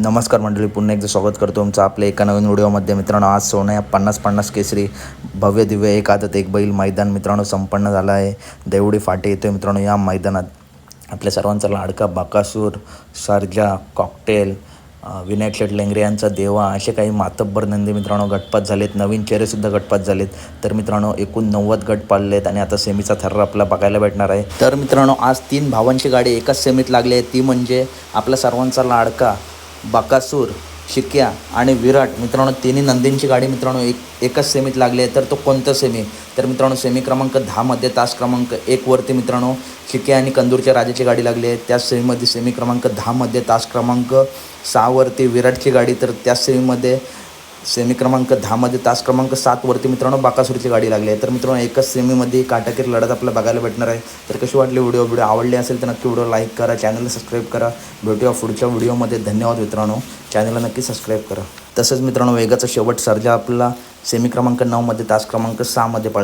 नमस्कार मंडळी पुन्हा एकदा स्वागत करतो तुमचं आपल्या एका नवीन व्हिडिओमध्ये. मित्रांनो आज सोन्या पन्नास पन्नास केसरी भव्य दिव्य एक आदत एक बैल मैदान मित्रांनो संपन्न झालं आहे. देवडी फाटे येतो मित्रांनो या मैदानात. आपल्या सर्वांचा लाडका बाकासूर सर्जा कॉकटेल विनायक शेट लेंगरे यांचा देवा असे काही मातब्बर नंदी मित्रांनो गटपात झालेत नवीन चेहरेसुद्धा गटपात झालेत. तर मित्रांनो एकूण नव्वद गट पाडलेत आणि आता सेमीचा थर्रा आपला बघायला भेटणार आहे. तर मित्रांनो आज तीन भावांची गाडी एकाच सेमीत लागली आहे. ती म्हणजे आपल्या सर्वांचा लाडका बकासूर शिक्या आणि विराट मित्रांनो तिन्ही नंदींची गाडी मित्रांनो एक एकाच सेमीत लागली आहे तर तो कोणता सेमी? तर मित्रांनो सेमी क्रमांक दहामध्ये तास क्रमांक एकवरती मित्रांनो शिक्या आणि कंदूरच्या राजाची गाडी लागली आहे. त्या सेमीमध्ये सेमी क्रमांक दहामध्ये तास क्रमांक सहावरती विराटची गाडी तर त्या सेमीमध्ये सेमी क्रमांक दहामध्ये तास क्रमांक सातवरती मित्रांनो बाकासुरीची गाडी लागली आहे. तर मित्रांनो एकाच सेमीमध्ये काटाकीर लढत आपल्याला बघायला भेटणार आहे. तर कशी वाटली व्हिडिओ व्हिडिओ आवडली असेल तर नक्की व्हिडिओ लाईक करा चॅनलला सबस्क्राईब करा. भेटूया पुढच्या व्हिडिओमध्ये धन्यवाद मित्रांनो. चॅनलला नक्की सबस्क्राईब करा. तसंच मित्रांनो वेगाचा शेवट सर्जा आपला सेमी क्रमांक नऊमध्ये तास क्रमांक सहामध्ये पाळ